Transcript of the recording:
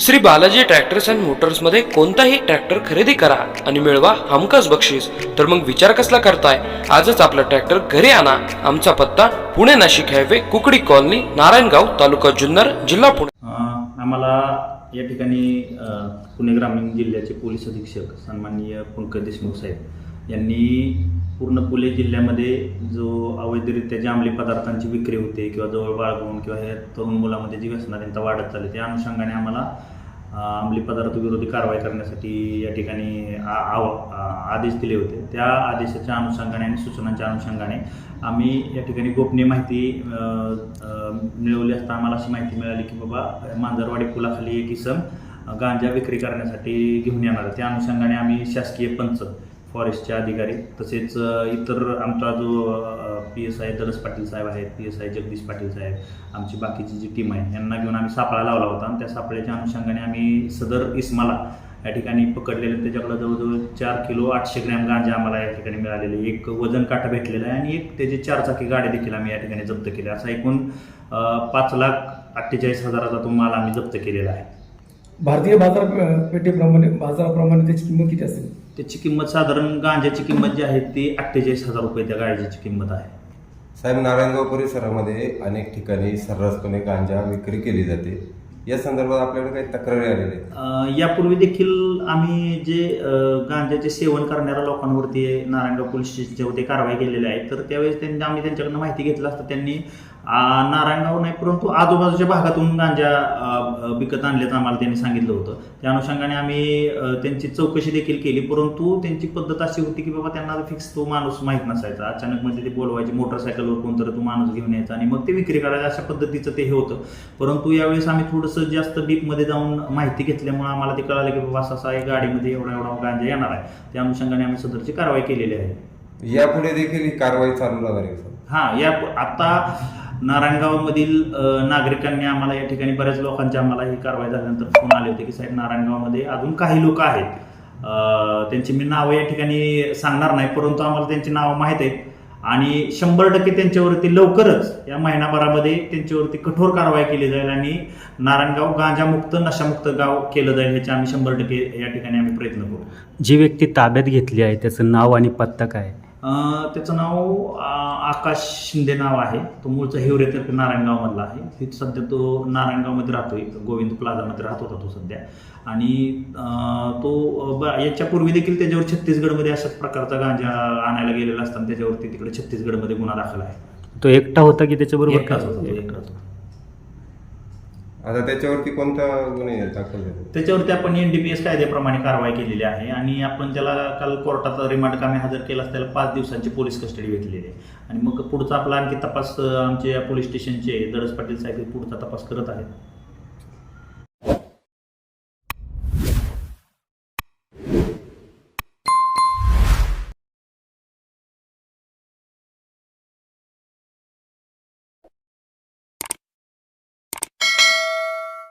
Shri Balaji tractors and मोटर्समध्ये कोणताही tractor खरेदी करा आणि मिळवा हमखास बक्षीस. तर मग विचार कसला करताय? आजच आपला ट्रॅक्टर घरी आणा. आमचा पत्ता पुणे नाशिक हायवे कुकडी कॉलनी नारायणगाव तालुका जुन्नर जिल्हा पुणे. आम्हाला या ठिकाणी पुणे ग्रामीण जिल्ह्याचे पोलीस अधीक्षक सन्माननीय पंकज देशमुख साहेब यांनी पूर्ण पुणे जिल्ह्यामध्ये जो अवैधरित्या जे अंमली पदार्थांची विक्री होते किंवा जवळ बाळगून किंवा हे तरुण मुलामध्ये जी व्यसनाधीनता वाढत चालली त्या अनुषंगाने आम्हाला अंमली पदार्थ विरोधी कारवाई करण्यासाठी या ठिकाणी आ- आव- आदेश दिले होते. त्या आदेशाच्या अनुषंगाने आणि सूचनांच्या अनुषंगाने आम्ही या ठिकाणी गोपनीय माहिती मिळवली असता आम्हाला अशी माहिती मिळाली की बाबा मांजरवाडी पुलाखाली एक इसम गांजा विक्री करण्यासाठी घेऊन येणार त्या अनुषंगाने आम्ही शासकीय पंच फॉरेस्टचे अधिकारी तसेच इतर आमचा जो पी एस आय दरस पाटील साहेब आहेत P S I Jagdish Patil saheb आमची बाकीची जी टीम आहे यांना घेऊन आम्ही सापळा लावला होता. आणि त्या सापळ्याच्या अनुषंगाने आम्ही सदर इस्माला या ठिकाणी पकडलेले. त्याच्याकडं जवळजवळ चार किलो आठशे ग्रॅम गांजा आम्हाला या ठिकाणी मिळालेले. एक वजन काटा भेटलेला आहे आणि एक त्याची चारचाकी गाडी देखील आम्ही या ठिकाणी जप्त केली. असा एकूण पाच लाख अठ्ठेचाळीस हजाराचा तो माल आम्ही जप्त केलेला आहे. भारतीय बाजारपेठेप्रमाणे बाजाराप्रमाणे त्याची किंमत किती असेल? त्याची किंमत साधारण गांजाची किंमत जी आहे ती अठ्ठेचाळीस हजार रुपये त्या गांजाची किंमत आहे. साहेब नारायणगाव परिसरामध्ये अनेक ठिकाणी सर्रासपणे गांजा विक्री केली जाते. या संदर्भात आपल्याकडे काही तक्रारी आलेल्या आहेत. अं, यापूर्वी देखील आम्ही जे अं, गांजाचे सेवन करणाऱ्या लोकांवरती नारायणगाव पोलीस स्टेशनच्या वरती कारवाई केलेली आहे. तर त्यावेळेस त्यांनी आम्ही त्यांच्याकडनं माहिती घेतलं असतं. त्यांनी अं, नारायणगाव नाही परंतु आजूबाजूच्या भागातून गांजा अं, विकत आणल्याचं आम्हाला त्यांनी सांगितलं होतं. त्या अनुषंगाने आम्ही अं, त्यांची चौकशी देखील केली. परंतु त्यांची पद्धत अशी होती की बाबा त्यांना फिक्स तो माणूस माहीत नसायचा. अचानक मध्ये ते बोलवायचे मोटरसायकलवर कोणतरी तो माणूस घेऊन यायचा आणि मग ते विक्री करायचा अशा पद्धतीचं ते हे होतं. परंतु यावेळेस आम्ही थोडंसं जास्त डीपमध्ये जाऊन माहिती घेतल्यामुळे आम्हाला ते कळालं की बाबा असं आहे गाडीमध्ये एवढा एवढा गांजा येणार आहे. त्या अनुषंगाने आम्ही सदरची कारवाई केलेली आहे. यापुढे देखील ही कारवाई चालू राहणार आहे हा या आता नारायणगावमधील नागरिकांनी आम्हाला या ठिकाणी बऱ्याच लोकांची आम्हाला ही कारवाई झाल्यानंतर फोन आले होते की साहेब नारायणगावमध्ये अजून काही लोक आहेत. त्यांची मी नावं या ठिकाणी सांगणार नाही परंतु आम्हाला त्यांची नावं माहीत आहेत. आणि शंभर टक्के त्यांच्यावरती लवकरच या महिनाभरामध्ये त्यांच्यावरती कठोर कारवाई केली जाईल आणि नारायणगाव गांजामुक्त नशामुक्त गाव केलं जाईल ह्याचे आम्ही शंभर टक्के या ठिकाणी आम्ही प्रयत्न करू जी व्यक्ती ताब्यात घेतली आहे त्याचं नाव आणि पत्ता काय आहे? त्याचं नाव आकाश शिंदे नाव आहे. तो मूळचा हिवरे तर नारायणगावमधला आहे. तिथे सध्या तो नारायणगावमध्ये राहतोय. गोविंद प्लाझामध्ये राहत होता तो सध्या. आणि तो ब- याच्यापूर्वी देखील त्याच्यावर छत्तीसगडमध्ये अशाच प्रकारचा गांजा आणायला गेलेला असताना त्याच्यावरती तिकडे छत्तीसगडमध्ये गुन्हा दाखल आहे. तो एकटा होता की त्याच्याबरोबर एकटाच होता. आता त्याच्यावरती कोणता गुन्हे दाखल त्याच्यावरती आपण एन डी पी एस कायद्याप्रमाणे कारवाई केलेली आहे आणि आपण त्याला काल कोर्टात रिमांड कामी हजर केला असता त्याला पाच दिवसांची पोलीस कस्टडी भेटलेली आहे. आणि मग पुढचा आपला आणखी तपास आमचे पोलीस स्टेशनचे दडस पाटील साहेब पुढचा तपास करत आहेत.